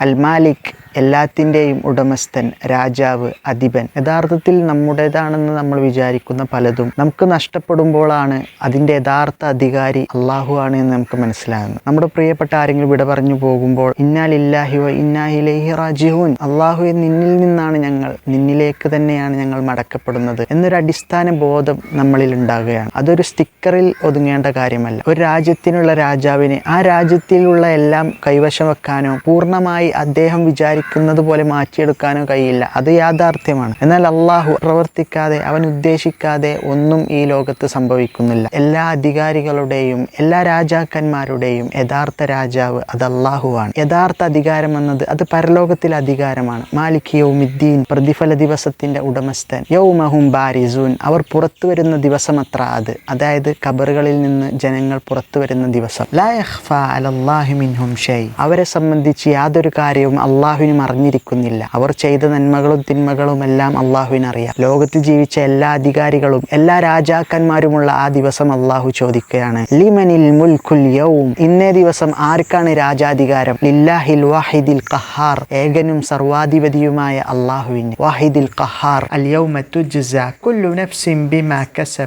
അൽ മാലിക് എല്ലാത്തിന്റെയും ഉടമസ്ഥൻ രാജാവ് അധിപൻ. യഥാർത്ഥത്തിൽ നമ്മുടേതാണെന്ന് നമ്മൾ വിചാരിക്കുന്ന പലതും നമുക്ക് നഷ്ടപ്പെടുമ്പോഴാണ് അതിന്റെ യഥാർത്ഥ അധികാരി അള്ളാഹു ആണ് എന്ന് നമുക്ക് മനസ്സിലാകുന്നത്. നമ്മുടെ പ്രിയപ്പെട്ട ആരെങ്കിലും വിട പറഞ്ഞു പോകുമ്പോൾ ഇന്നാലില്ലാഹി വ ഇന്നാഹിലേഹി റാജിഹൂൻ അള്ളാഹു നിന്നിൽ നിന്നാണ് ഞങ്ങൾ നിന്നിലേക്ക് തന്നെയാണ് ഞങ്ങൾ മടക്കപ്പെടുന്നത് എന്നൊരു അടിസ്ഥാന ബോധം നമ്മളിൽ ഉണ്ടാകുകയാണ്. അതൊരു സ്റ്റിക്കറിൽ ഒതുങ്ങേണ്ട കാര്യമല്ല. ഒരു രാജ്യത്തിനുള്ള രാജാവിനെ ആ രാജ്യത്തിലുള്ള എല്ലാം കൈവശം വെക്കാനോ പൂർണമായി അദ്ദേഹം വിചാരിക്കുന്നത് പോലെ മാറ്റിയെടുക്കാനോ കഴിയില്ല. അത് യാഥാർത്ഥ്യമാണ്. എന്നാൽ അള്ളാഹു പ്രവർത്തിക്കാതെ അവൻ ഉദ്ദേശിക്കാതെ ഒന്നും ഈ ലോകത്ത് സംഭവിക്കുന്നില്ല. എല്ലാ അധികാരികളുടെയും എല്ലാ രാജാക്കന്മാരുടെയും യഥാർത്ഥ രാജാവ് അത് അള്ളാഹുവാണ് യഥാർത്ഥ അധികാരം എന്നത് അത് പരലോകത്തിലെ അധികാരമാണ്. മാലിക് യൗമിദ്ദീൻ പ്രതിഫല ദിവസത്തിന്റെ ഉടമസ്ഥൻ. യൗമഹും ബാരിസൂൻ. അവർ പുറത്തു വരുന്ന ദിവസം അത്ര അത്. അതായത് കബറുകളിൽ നിന്ന് ജനങ്ങൾ പുറത്തു വരുന്ന ദിവസം. ലാ അലല്ലാഹി മിൻഹും ഷൈ. അവരെ സംബന്ധിച്ച് യാതൊരു കാര്യവും അള്ളാഹുവിനും അറിഞ്ഞിരിക്കുന്നില്ല അവർ ചെയ്ത നന്മകളും തിന്മകളും എല്ലാം അള്ളാഹുവിന് അറിയാം ലോകത്ത് ജീവിച്ച എല്ലാ അധികാരികളും എല്ലാ രാജാക്കന്മാരുമുള്ള ആ ദിവസം അള്ളാഹു ചോദിക്കുകയാണ് ലിമനിൽ മുൽഖുൽ യൗം? ഇന്നേ ദിവസം ആർക്കാണ് രാജാധികാരം? ലില്ലാഹിൽ വാഹിദിൽ ഖഹാർ. ഏകനും സർവാധിപതിയുമായ അള്ളാഹുവിന്. വാഹിദിൽ ഖഹാർ.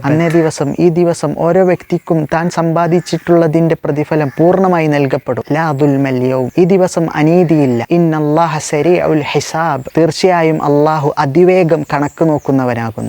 അന്നേ ദിവസം ഈ ദിവസം ഓരോ വ്യക്തിക്കും താൻ സമ്പാദിച്ചിട്ടുള്ളതിന്റെ പ്രതിഫലം പൂർണമായി നൽകപ്പെടും. ലാദുൽ മല്യവും ഈ ദിവസം അനീതിയില്ല. ഇന്നല്ലാഹ സരീഉൽ ഹിസാബ് തീർച്ചയായും അള്ളാഹു അതിവേഗം കണക്ക് നോക്കുന്നവനാകുന്നു.